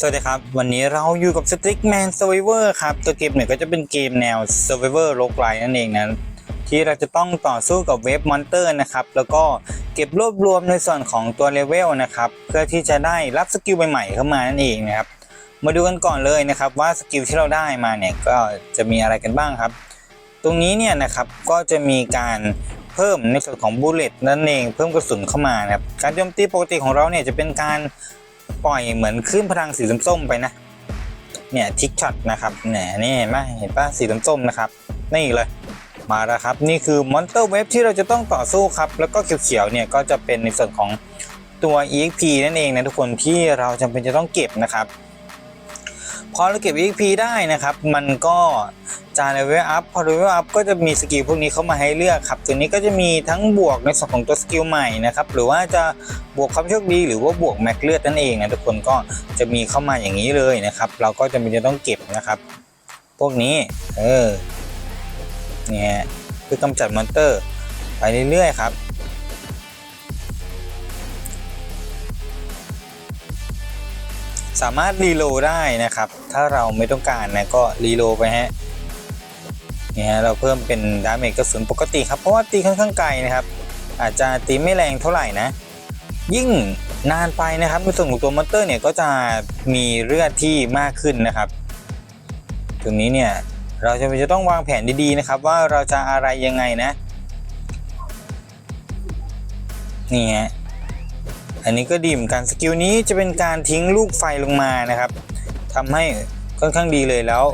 สวัสดีครับ วันนี้เราอยู่กับ Stickman Survivor ครับ ตัวเกมเนี่ยก็จะเป็นเกมแนว Survivor โลกไ e นั่นเองนะ ที่เราจะต้องต่อสู้กับเวฟมอนเตอร์นะครับ แล้วก็เก็บรวบรวมในส่วนของตัวเลเวลนะครับ เพื่อที่จะได้รับสกิลใหม่ๆเข้ามานั่นเองนะครับ มาดูกันก่อนเลยนะครับว่าสกิลที่เราได้มาเนี่ยก็จะมีอะไรกันบ้างครับ ตรงนี้เนี่ยนะครับก็จะมีการเพิ่มในส่วนของบูเลตนั่นเองเพิ่มกระสุนเข้ามานะครับการโจมตีปกติของเราเนี่ยจะเป็นการ ปล่อยเหมือนคลื่นพลังสีส้มๆไปนะ เนี่ยทิกช็อตนะครับเนี่ยนี่เห็นไมเห็นปะสีส้มๆนะครับ นี่เลยมาแล้วครับ นี่คือมอนเตอร์เวฟที่เราจะต้องต่อสู้ครับ แล้วก็เขียวๆเนี่ยก็จะเป็นในส่วนของตัว EXP นั่นเองนะทุกคนที่เราจำเป็นจะต้องเก็บนะครับ พอเราเก็บ EXP ได้นะครับ มันก็จะเลเวลอัพพอเลเวลอัพก็จะมีสกิลพวกนี้เข้ามาให้เลือกครับ ตัวนี้ก็จะมีทั้งบวกในส่วนของตัวสกิลใหม่นะครับ หรือว่าจะบวกความโชคดีหรือว่าบวกแม็กเลือดนั่นเองนะทุกคนก็จะมีเข้ามาอย่างนี้เลยนะครับ เราก็จะมีจะต้องเก็บนะครับ พวกนี้ เออ เนี่ยคือกำจัดมอนเตอร์ ไปเรื่อยๆครับ สามารถรีโลได้นะครับ ถ้าเราไม่ต้องการนะก็รีโลไปฮะเนี่ยฮะเราเพิ่มเป็นดาเมจกระสุนปกติครับเพราะว่าตีค่อนข้างไกลนะครับ อาจจะตีไม่แรงเท่าไหร่นะ ยิ่งนานไปนะครับในส่วนของตัวมอนเตอร์เนี่ยก็จะมีเลือดที่มากขึ้นนะครับตรงนี้เนี่ยเราจะจะต้องวางแผนดีๆนะครับ ว่าเราจะอะไรยังไงนะนี่ฮะ อันนี้ก็ดีเหมือนกันสกิลนี้จะเป็นการทิ้งลูกไฟลงมานะครับทำให้ค่อนข้างดีเลยแล้ว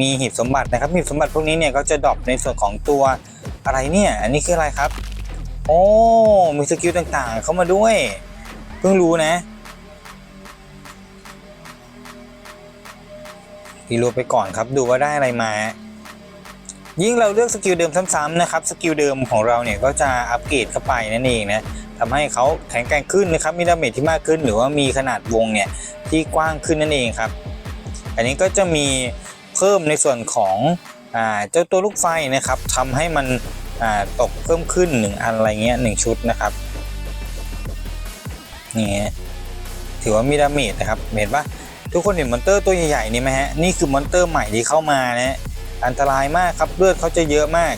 มีหีบสมบัตินะครับหีบสมบัติพวกนี้เนี่ยก็จะดรอปในส่วนของตัวอะไรเนี่ย อันนี้คืออะไรครับ โอ้มีสกิลต่างๆ เข้ามาด้วย เพิ่งรู้นะรีโหลไปก่อนครับดูว่าได้อะไรมา ยิ่งเราเลือกสกิลเดิมซ้ำๆนะครับสกิลเดิมของเราเนี่ยก็จะอัปเกรดเข้าไปนั่นเองนะ ทำให้เขาแข็งแกร่งขึ้นนะครับมีดาเมจที่มากขึ้น หรือว่ามีขนาดวงเนี่ยที่กว้างขึ้นนั่นเองครับ อันนี้ก็จะมีเพิ่มในส่วนของอเจ้าตัวลูกไฟนะครับทำให้มันตกเพิ่มขึ้นหนึ่งอันอะไรเงี้ยหนึ่งชุดนะครับนี่ถือว่ามีดาเมจนะครับเห็นปะทุกคนเห็นมอนเตอร์ตัวใหญ่ๆนี่ไหมฮะนี่คือมอนเตอร์ใหม่ที่เข้ามานะฮะอันตรายมากครับเลือดเขาจะเยอะมาก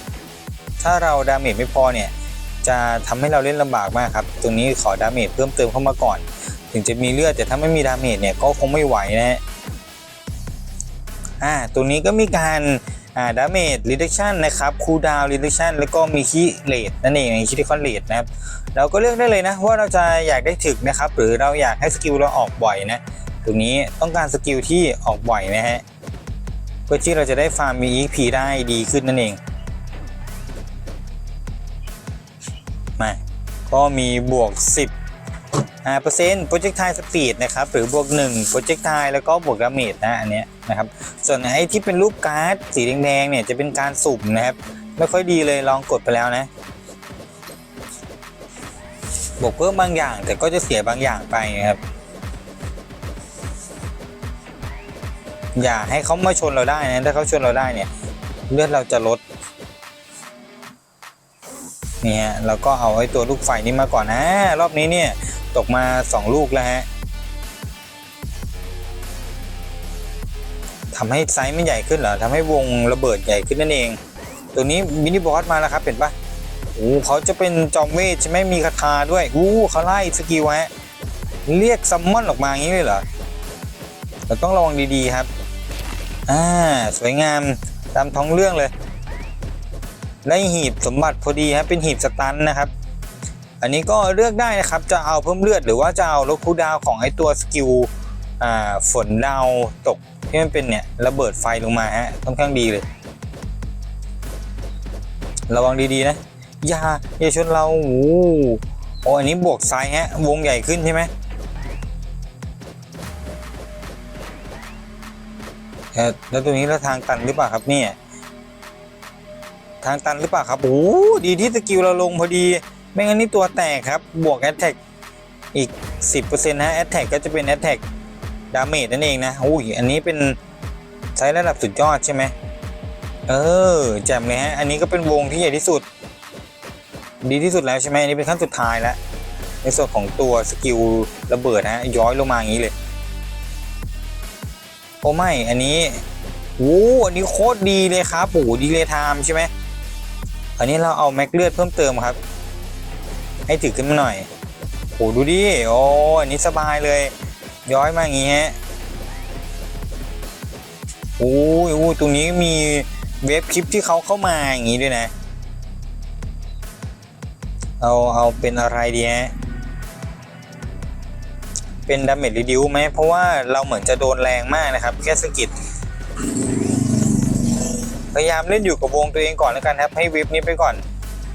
ถ้าเราดาเมจไม่พอเนี่ย จะทำให้เราเล่นลำบากมากครับตรงนี้ขอดาเมจเพิ่มเติมเข้ามาก่อน ถึงจะมีเลือดแต่ถ้าไม่มีดาเมจเนี่ยก็คงไม่ไหวนะฮะอ่าตรงนี้ก็มีการอ่าดาเมจรีดักชันนะครับคูลดาวน์รีดักชันแล้วก็มีคีเลดนั่นเองคีดิคอนเลดนะครับเราก็เลือกได้เลยนะว่าเราจะอยากได้ถึกนะครับ หรือเราอยากให้สกิลเราออกบ่อยนะตรงนี้ต้องการสกิลที่ออกบ่อยนะฮะเพื่อที่เราจะได้ฟาร์มมี EP ได้ดีขึ้นนั่นเอง ก็มีบวก 10อ่าเปอร์เซ็นต์โปรเจกต์ไทสปีดนะครับ หรือบวก1โปรเจกต์ไทแล้วก็บวกดาเมจนะ อันเนี้ยนะครับ ส่วนไอ้ที่เป็นรูปการ์ดสีแดงๆเนี่ยจะเป็นการสุ่มนะครับ ไม่ค่อยดีเลยลองกดไปแล้วนะ บวกเพิ่มบางอย่าง แต่ก็จะเสียบางอย่างไปนะครับอย่าให้เขามาชนเราได้นะ ถ้าเขาชนเราได้เนี่ย เลือดเราจะลด เนี่ยเราก็เอาไอ้ตัวลูกไฟนี้มาก่อนนะรอบนี้เนี่ยตกมา 2 ลูกแล้วฮะทำให้ไซส์ไมันใหญ่ขึ้นเหรอทำให้วงระเบิดใหญ่ขึ้นนั่นเอง ตัวนี้มินิบอสมาแล้วครับเห็นปะโอ้เขาจะเป็นจอมเวทใช่ไหมมีคาถาด้วยอู้เขาไล่สกิลฮะเรียกซัมมอนออกมาอย่างนี้เลยเหรอเราต้องระวังดีๆครับ อ่า สวยงามตามท้องเรื่องเลย ได้หีบสมบัติพอดีครับเป็นหีบสตันนะครับ อันนี้ก็เลือกได้นะครับจะเอาเพิ่มเลือดหรือว่าจะเอาลดคูดาวของไอตัวสกิลฝนดาวตกที่มันเป็นเนี่ยระเบิดไฟลงมาฮะค่อนข้างดีเลย ระวังดีๆนะอย่าอย่าชนเราโอ้โหโอ้อันนี้บวกไซฮะวงใหญ่ขึ้นใช่ไหมแล้วตัวนี้แล้วทางตันหรือเปล่าครับเนี่ย ทางตันหรือเปล่าครับโอ้ดีที่สกิลเราลงพอดี ไม่งั้นนี่ตัวแตกครับ บวกแอตแทกอีก 10%นะแอตแทกก็จะเป็นแอตแทกดาเมจนั่นเองนะอุ้ยอันนี้เป็นไซส์ระดับสุดยอดใช่ไหมเออแจ่มเลยฮะ อันนี้ก็เป็นวงที่ใหญ่ที่สุด ดีที่สุดแล้วใช่ไหมอันนี้เป็นขั้นสุดท้ายแล้ว ในส่วนของตัวสกิลระเบิดนะย้อยลงมาอย่างนี้เลย โอ้ไม่ อันนี้โอ้อันนี้โคตรดีเลยครับโอ้ดีเลยไทม์ใช่ไหม อันนี้เราเอาแม็กเลือดเพิ่มเติมครับ ให้ถือขึ้นมาหน่อยโอ้ดูดิโอ้อันนี้สบายเลย ย้อยมาอย่างงี้ฮะโอ้ยโอ้ยตรงนี้มีเว็บคลิปที่เขาเข้ามาอย่างงี้ด้วยนะ เอาเอาเป็นอะไรดีฮะเป็นดาเมจรีดิวไหมเพราะว่าเราเหมือนจะโดนแรงมากนะครับ แค่สกิด พยายามเล่นอยู่กับวงตัวเองก่อนแล้วกันครับ ให้วิบนี้ไปก่อน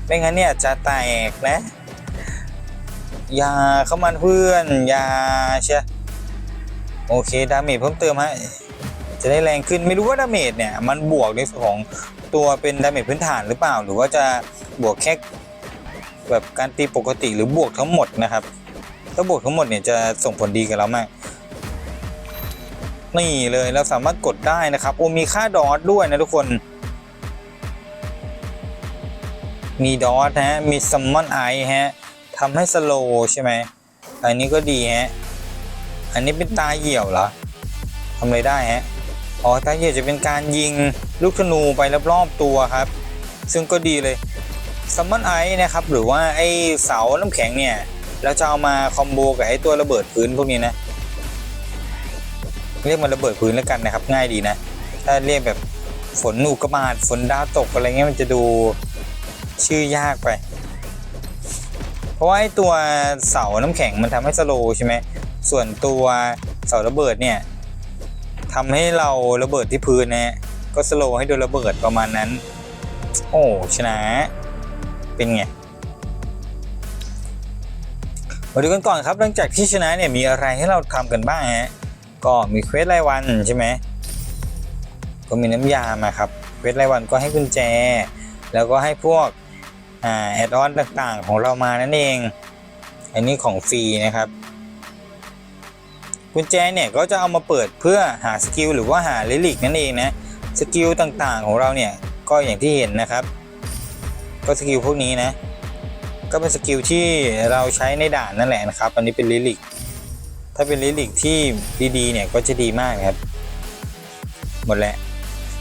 ไม่งั้นเนี่ยจะแตกนะ อย่าเข้ามาเพื่อน อย่าเชียโอเคดาเมจเพิ่มเติมฮะจะได้แรงขึ้นไม่รู้ว่าดาเมจเนี่ยมันบวกในส่วนของตัวเป็นดาเมจพื้นฐานหรือเปล่า หรือว่าจะบวกแค่แบบการตีปกติหรือบวกทั้งหมดนะครับ ถ้าบวกทั้งหมดเนี่ยจะส่งผลดีกับเรามากนี่เลยเราสามารถกดได้นะครับโอ้มีค่าดอทด้วยนะทุกคน มีดอทฮะ มีซัมมอนไอฮะทำให้สโลใช่ไหม อันนี้ก็ดีฮะ อันนี้เป็นตาเหี่ยวเหรอทำอะไรได้ฮะ อ๋อ ตาเหี่ยวจะเป็นการยิงลูกธนูไปรอบๆตัวครับ ซึ่งก็ดีเลยซัมมอนไอนะครับ หรือว่าไอเสาน้ำแข็งเนี่ย เราจะเอามาคอมโบกับไอตัวระเบิดพื้นพวกนี้นะ เรียกมันระเบิดพื้นแล้วกันนะครับ ง่ายดีนะ ถ้าเรียกแบบฝนอุกกาบาตฝนดาวตกอะไรเงี้ยมันจะดู ชื่อยากไป เพราะว่าไอตัวเสาน้ำแข็งมันทำให้สโลใช่ไหม ส่วนตัวเสาระเบิดเนี่ยทำให้เราระเบิดที่พื้นนะฮะก็สโลให้โดนระเบิดประมาณนั้น โอ้ชนะ เป็นไงมาดูกันก่อนครับหลังจากที่ชนะเนี่ยมีอะไรให้เราทำกันบ้างฮะก็มีเควสรายวันใช่ไหมก็มีน้ำยามาครับเควสรายวันก็ให้กุญแจ แล้วก็ให้พวก แอดออนต่างๆของเรามานั่นเอง อันนี้ของฟรีนะครับ กุญแจเนี่ยก็จะเอามาเปิดเพื่อหาสกิลหรือว่าหาลิลิกนั่นเองนะสกิลต่างๆของเราเนี่ยก็อย่างที่เห็นนะครับ ก็สกิลพวกนี้นะ ก็เป็นสกิลที่เราใช้ในด่านนั่นแหละนะครับ อันนี้เป็นลิลิกถ้าเป็นลิลิกที่ดีๆเนี่ยก็จะดีมากนะครับ หมดแล้ว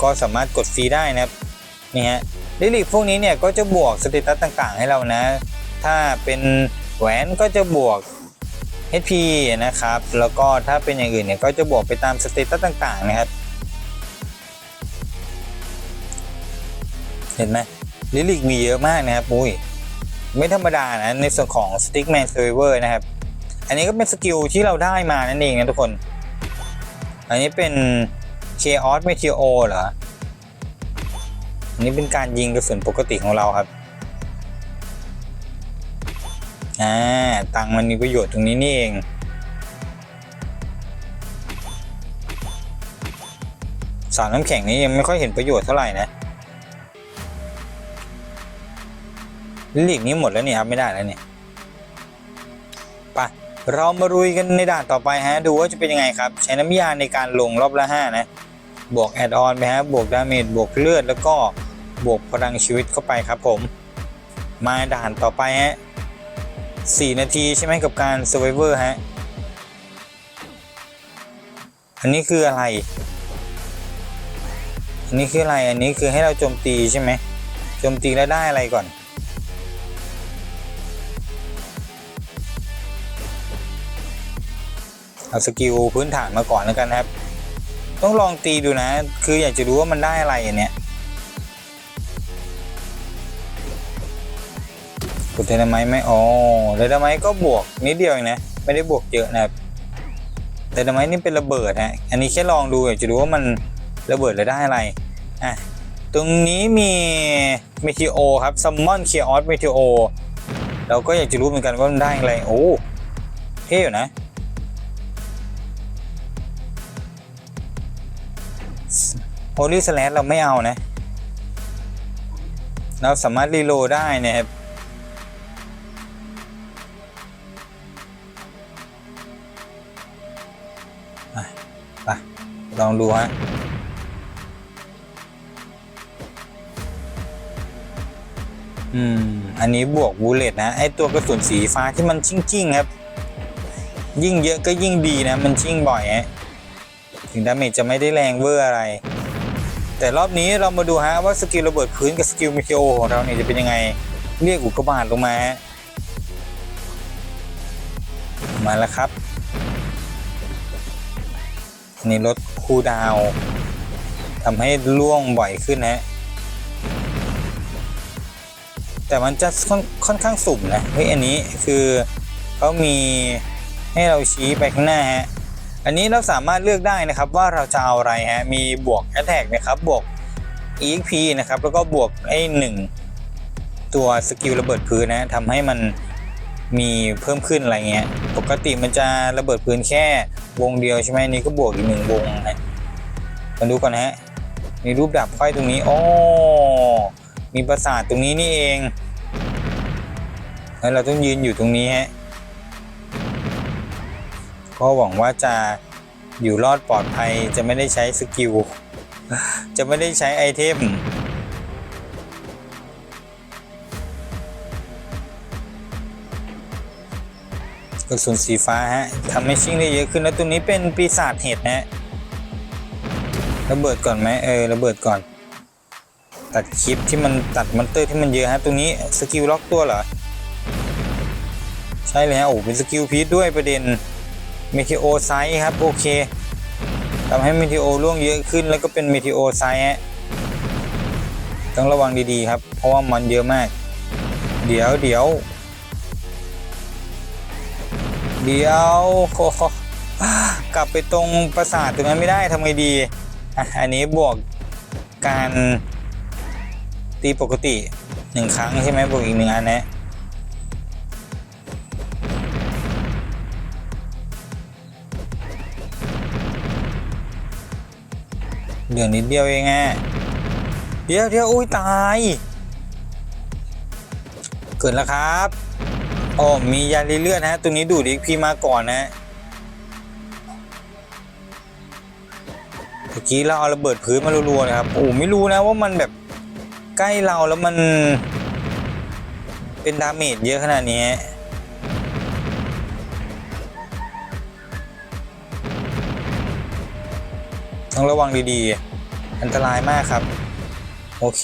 ก็สามารถกดฟรีได้นะครับนี่ฮะ ลิลิกพวกนี้เนี่ยก็จะบวกสเตตัสต่างๆ ให้เรานะ ถ้าเป็นแหวนก็จะบวก HP นะครับ แล้วก็ถ้าเป็นอย่างอื่นเนี่ยก็จะบวกไปตามสเตตัสต่างๆนะครับ เห็นไหมลิลิกมีเยอะมากนะครับอุ้ยไม่ธรรมดานะในส่วนของ Stickman Survivor นะครับ อันนี้ก็เป็นสกิลที่เราได้มานั่นเองนะทุกคน อันนี้เป็น Chaos Meteor เหรอ นนี้เป็นการยิงกระสุนปกติของเราครับอ่าตังมันมีประโยชน์ตรงนี้นี่เองสารน้ำแข็งนี้ยังไม่ค่อยเห็นประโยชน์เท่าไหร่นะลิลิกนี้หมดแล้วนี่ครับไม่ได้แล้วเนี่ยไปเรามารุยกันในด่านต่อไปฮะ ดูว่าจะเป็นยังไงครับ ใช้น้ำยาในการลงรอบละ 5 นะ บวกแอดออนไปฮะ บวกดาเมจบวกเลือดแล้วก็ บวกพลังชีวิตเข้าไปครับผม มาด่านต่อไปฮะ4นาทีใช่ไหมกับการ Survivor ฮะ อันนี้คืออะไร อันนี้คืออะไร อันนี้คือให้เราโจมตีใช่ไหมโจมตีแล้วได้อะไรก่อน เอาสกิลพื้นฐานมาก่อนแล้วกันครับ ต้องลองตีดูนะ คืออยากจะรู้ว่ามันได้อะไรอันเนี้ย ดเทนไมไหมอ๋อเทนไมก็บวกนิดเดียวเองนะ ไม่ได้บวกเยอะนะครับเทนไมนี่เป็นระเบิดฮะ อันนี้แค่ลองดูอยากจะรู้ว่ามันระเบิดแล้วได้อะไร อะ ตรงนี้มีเมทิโอครับซัมมอนเคียออสเมทิโอเราก็อยากจะรู้เหมือนกันว่ามันได้อะไร โอ้เท่อยู่นะโ o ลี่สแลเราไม่เอานะ เราสามารถรีโลได้นะครับ ลองดูฮะอืม อันนี้บวกบูเลตนะไอตัวกระสุนสีฟ้าที่มันชิ่งๆครับ ยิ่งเยอะก็ยิ่งดีนะ มันชิ่งบ่อยฮะถึงดาเมจจะไม่ได้แรงเวอร์อะไร แต่รอบนี้เรามาดูฮะว่าสกิลระเบิดพื้นกับสกิลมิเทโอของเราเนี่ยจะเป็นยังไง เรียกอุกกาบาตลงมาฮะมาแล้วครับ นนี่ลดคูดาวทำให้ล่วงบ่อยขึ้นนะ แต่มันจะค่อนค่อนข้างสุ่มนะเฮ้ยอันนี้คือเขามีให้เราชี้ไปข้างหน้าฮะอันนี้เราสามารถเลือกได้นะครับว่าเราจะเอาอะไรฮะมีบวก Attack นะครับบวก EXP นะครับแล้วก็บวกไอ้หนึ่งตัวสกิลระเบิดพื้นนะทำให้มัน มีเพิ่มขึ้นอะไรเงี้ย ปกติมันจะระเบิดพื้นแค่วงเดียวใช่ไหมนนี่ก็บวกอีกหนึ่งวงนะมาดูก่อนนะฮะมีรูปดับไฟตรงนี้โอ้มีประสาทตรงนี้นี่เองแล้วเราต้องยืนอยู่ตรงนี้ฮะก็หวังว่าจะอยู่รอดปลอดภัยจะไม่ได้ใช้สกิลจะไม่ได้ใช้ไอเทม กระสุนสีฟ้าฮะทำให้ชิ่งได้เยอะขึ้นแล้วตัวนี้เป็นปีศาจเห็ดนะฮะระเบิดก่อนไหมเออระเบิดก่อน ตัดคลิปที่มันตัดมอนเตอร์ที่มันเยอะฮะตรงนี้สกิลล็อกตัวเหรอใช่เลยฮะโอ้เป็นสกิลพีทด้วยประเด็นเมทิโอไซส์ครับโอเคทำให้เมทิโอร่วงเยอะขึ้นแล้วก็เป็นเมทิโอไซส์ฮะต้องระวังดีๆครับ เพราะว่ามันเยอะมาก เดี๋ยวเดี๋ยว เดี๋ยวโอ้โหกลับไปตรงปราสาทตรงนั้นไม่ได้ทำไงดี อันนี้บวกการตีปกติหนึ่งครั้งใช่ไหมบวกอีกหนึ่งอันนะเหลือนิดเดียวเองอะเดี๋ยวเดี๋ยวอุ้ยตาย เกิดแล้วครับ โอ้มียาลีเลือดฮะตัวนี้ดูดอีกพีมาก่อนนะเมื่อกี้เราเอาระเบิดพื้นมารัวๆนะครับโอ้ไม่รู้นะว่ามันแบบใกล้เราแล้วมัน เป็นดาเมจเยอะขนาดนี้ต้องระวังดีๆ อันตรายมากครับ โอเค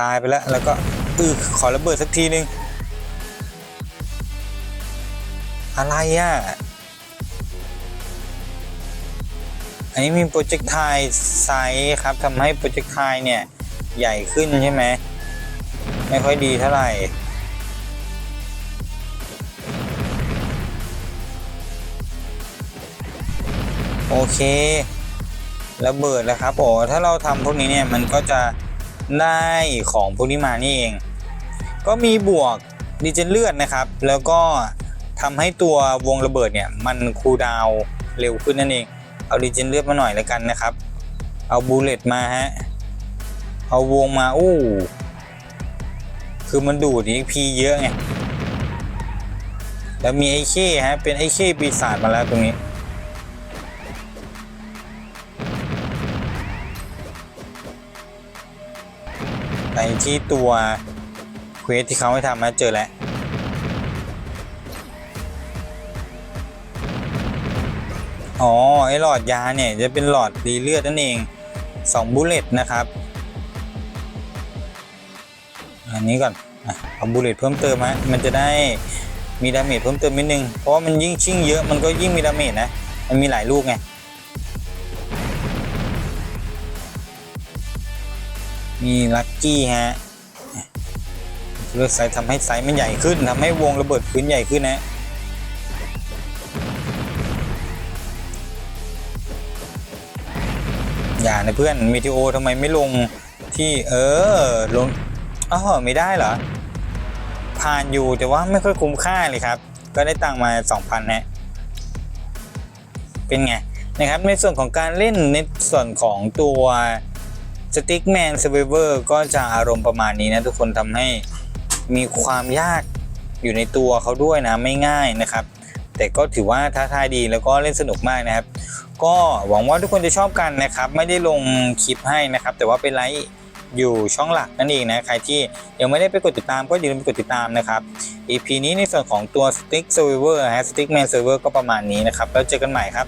ตายไปแล้วแล้วก็อือขอระเบิดสักทีนึง อะไรอะ อันนี้มีโปรเจกต์ไทไซส์ครับทำให้โปรเจกต์ไทเนี่ย ใหญ่ขึ้นใช่ไหม ไม่ค่อยดีเท่าไหร่โอเคระเบิดแล้วครับโอ้ถ้าเราทำพวกนี้เนี่ยมันก็จะได้ของพวกนี้มานี่เอง ก็มีบวกดีเจนเลือดนะครับ แล้วก็ ทำให้ตัววงระเบิดเนี่ยมันคูลดาวเร็วขึ้นนั่นเอง เอาดีเจนเลือดมาหน่อยแล้วกันนะครับ เอาบูเลตมาฮะ เอาวงมาอู้คือมันดูดอีพีเยอะไง แล้วมีไอ้เค้ฮะ เป็นไอ้เค้ปีศาจมาแล้วตรงนี้ ไปที่ตัวเควสที่เขาให้ทำมาเจอแล้ว อ๋อไอหลอดยาเนี่ยจะเป็นหลอดรีเลือดนั่นเอง2บุลเลตนะครับ อันนี้ก่อนเอาบุลเลตเพิ่มเติมฮะมันจะได้มีดาเมจเพิ่มเติมนิดนึง เพราะว่ามันยิ่งชิ่งเยอะมันก็ยิ่งมีดาเมจนะ มันมีหลายลูกไงมีลัคกี้ฮะเลือกไซส์ทำให้ไซส์มันใหญ่ขึ้นทำให้วงระเบิดพื้นใหญ่ขึ้นนะ อย่านะเพื่อนมีทีโอทำไมไม่ลงที่เออลงอ๋อไม่ได้เหรอ ผ่านอยู่แต่ว่าไม่ค่อยคุ้มค่าเลยครับ ก็ได้ตังมา2,000นะเป็นไงนะครับในส่วนของการเล่นในส่วนของตัว Stickman Survivor ก็จะอารมณ์ประมาณนี้นะทุกคนทำให้มีความยากอยู่ในตัวเขาด้วยนะไม่ง่ายนะครับ แต่ก็ถือว่าท้าทายดีแล้วก็เล่นสนุกมากนะครับ ก็หวังว่าทุกคนจะชอบกันนะครับ ไม่ได้ลงคลิปให้นะครับ แต่ว่าเป็นไลฟ์อยู่ช่องหลักนั่นเองนะใครที่ยังไม่ได้ไปกดติดตามก็อย่าลืมไปกดติดตามนะครับ EP นี้ในส่วนของตัว Stick Survivor ฮะ Stickman Survivor ก็ประมาณนี้นะครับ แล้วเจอกันใหม่ครับ